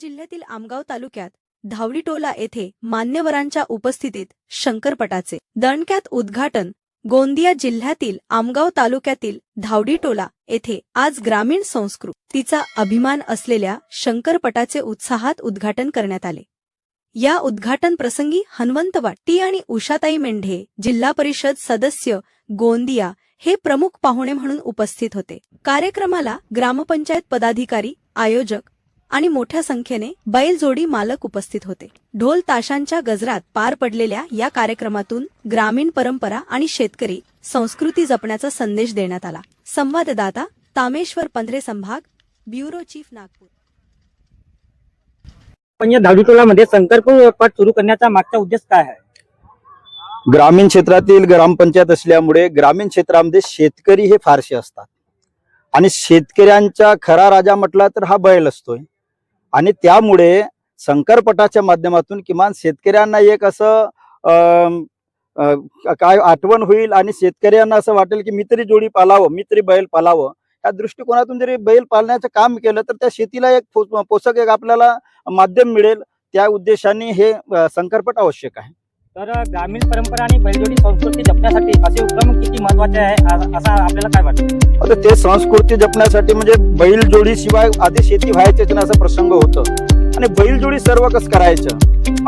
जिल्ह्यातील आमगाव तालुक्यात धावडीटोला येथे मान्यवरांच्या उपस्थितीत शंकरपटाचे दणक्यात उद्घाटन. गोंदिया जिल्ह्यातील आमगाव तालुक्यातील धावडीटोला येथे आज ग्रामीण संस्कृतीचा अभिमान असलेल्या शंकरपटाचे उत्साहात उद्घाटन करण्यात आले. या उद्घाटन प्रसंगी हनुमंत वाटी आणि उषाताई मेंढे जिल्हा परिषद सदस्य गोंदिया हे प्रमुख पाहुणे म्हणून उपस्थित होते. कार्यक्रमाला ग्रामपंचायत पदाधिकारी आयोजक आणि मोठ्या संख्येने बैलजोडी मालक उपस्थित होते. ढोल ताशांच्या गजरात पार पडलेल्या या कार्यक्रमातून ग्रामीण परंपरा आणि शेतकरी संस्कृती जपण्याचा संदेश देण्यात आला. संवाददाता तामेश्वर पंधरे संभाग ब्युरो चीफ नागपूर. पण या धावडी टोलामध्ये संकल्पपट सुरू करण्याचा मागचा उद्देश काय आहे? ग्रामीण क्षेत्रातील ग्रामपंचायत असल्यामुळे ग्रामीण क्षेत्रामध्ये शेतकरी हे फारसे असतात. आणि शेतकऱ्यांचा खरा राजा म्हटला तर हा बैल असतोय. आणि त्यामुळे शंकरपटाच्या माध्यमातून किमान शेतकऱ्यांना एक असं काय आठवण होईल आणि शेतकऱ्यांना असं वाटेल की मी तरी जोडी पालावं मी तरी बैल पालावं. या दृष्टिकोनातून जरी बैल पालण्याचं काम केलं तर त्या शेतीला एक पोषक एक आपल्याला माध्यम मिळेल. त्या उद्देशाने हे संकरपट आवश्यक आहे. तर ग्रामीण परंपरा आणि बैलजोडी संस्कृती जपण्यासाठी असे उपक्रम किती महत्त्वाचे आहे? आ- असं आपल्याला काय वाटतं? आता ते संस्कृती जपण्यासाठी म्हणजे बैलजोडी शिवाय आधी शेती व्हायचीच नाही असा प्रसंग होतो. आणि बैलजोडी सर्व कसं करायचं?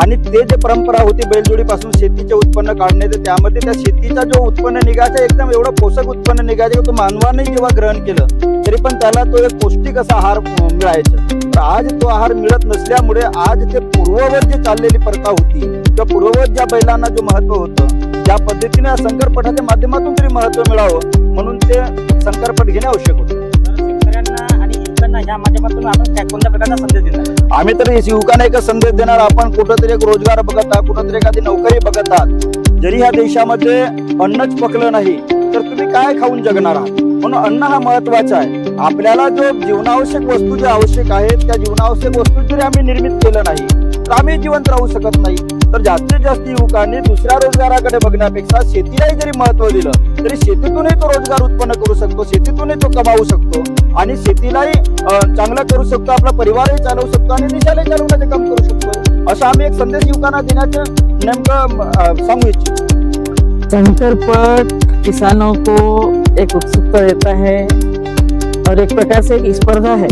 आणि ते जे परंपरा होती बैलजोडी पासून शेतीचे उत्पन्न काढणे त्यामध्ये त्या शेतीचा जो उत्पन्न निघायचा एकदम एवढं पोषक उत्पन्न निघायचं तो मानवाने जेव्हा ग्रहण केलं तरी पण त्याला तो एक पौष्टिक असा आहार मिळायचा. आज तो आहार मिळत नसल्यामुळे आज ते पूर्ववत जे चाललेली प्रथा होती किंवा पूर्ववत ज्या बैलांना जो महत्त्व होतं त्या पद्धतीने या शंकरपटाच्या माध्यमातून तरी महत्त्व मिळावं म्हणून ते शंकरपट घेणे आवश्यक होते. आम्ही तर युवकांना एकच संदेश देणार आपण कुठंतरी एक रोजगार बघत आहात कुठंतरी एखादी नोकरी बघत आहात. जरी ह्या देशामध्ये अन्नच पकलं नाही तर तुम्ही काय खाऊन जगणार आहात? म्हणून अन्न हा महत्त्वाचा आहे. आपल्याला जो जीवनावश्यक वस्तू ज्या आवश्यक आहेत त्या जीवनावश्यक वस्तू जरी आम्ही निर्मित केलं नाही तर आम्ही जिवंत राहू शकत नाही. तर जास्तीत जास्त युवकांनी दुसऱ्या रोजगाराकडे बघण्यापेक्षा शेतीलाही जरी महत्त्व दिलं तरी शेतीतूनही तो रोजगार उत्पन्न करू शकतो शेतीतूनही तो कमावू शकतो आणि शेतीलाही चांगला चांगलं करू शकतो आपला परिवारही चालवू शकतो आणि देशालाही चालवण्याचे काम करू शकतो. असं आम्ही एक संदेश युवकांना देण्याचं नेमकं सांगू इच्छितो. शंकरपट किसानों को एक उत्सुकता देता है। और एक प्रकार से स्पर्धा है।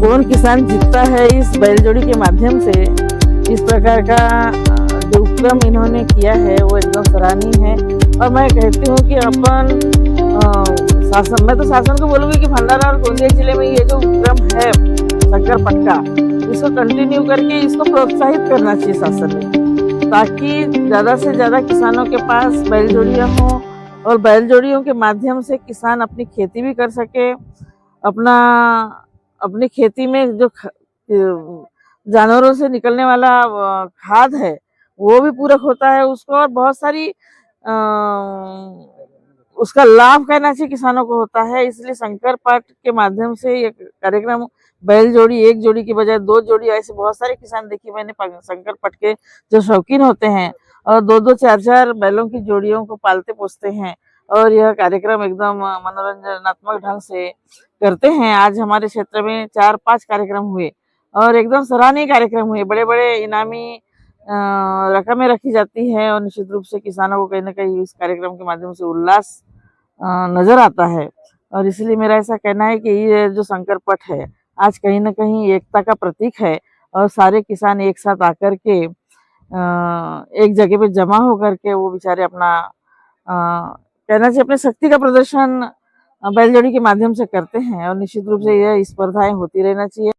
कौन किसान जीतता है इस बैल जोड़ी के माध्यम से? इस प्रकार का जो उपक्रम इन्होंने किया है, वो एकदम सराहनीय है। और मैं कहती हूँ कि अपन शासन, मैं तो शासन को बोलूँगी कि भंडारा और गोंदिया ज़िले में ये जो उपक्रम है शंकरपट का इसको कंटिन्यू करके इसको प्रोत्साहित करना चाहिए शासन ने ताकि ज़्यादा से ज़्यादा किसानों के पास बैल जोड़ियाँ हों और बैल जोड़ियों के माध्यम से किसान अपनी खेती भी कर सके अपना अपनी खेती में जो जानवरों से निकलने वाला खाद है वो भी पूरक होता है उसको और बहुत सारी अ, उसका लाभ कहना चाहिए किसानों को होता है। इसलिए शंकर पाठ के माध्यम से ये कार्यक्रम बैल जोड़ी एक जोड़ी की बजाय दो जोड़ी ऐसे बहुत सारे किसान देखिए मैंने शंकर पट के जो शौकीन होते हैं और दो दो चार चार बैलों की जोड़ियों को पालते पोसते हैं और यह कार्यक्रम एकदम मनोरंजनात्मक ढंग से करते हैं। आज हमारे क्षेत्र में चार पाँच कार्यक्रम हुए और एकदम सराहनीय कार्यक्रम हुए। बड़े बड़े इनामी रकमें रखी जाती है और निश्चित रूप से किसानों को कहीं ना कहीं इस कार्यक्रम के माध्यम से उल्लास नज़र आता है। और इसलिए मेरा ऐसा कहना है कि ये जो शंकर पट है, आज कहीं ना कहीं एकता का प्रतीक है और सारे किसान एक साथ आकर के एक जगह पे जमा होकर के वो बेचारे अपना अ, कहना चाहिए अपने शक्ति का प्रदर्शन बैलजोड़ी के माध्यम से करते हैं और निश्चित रूप से यह स्पर्धाएं होती रहना चाहिए।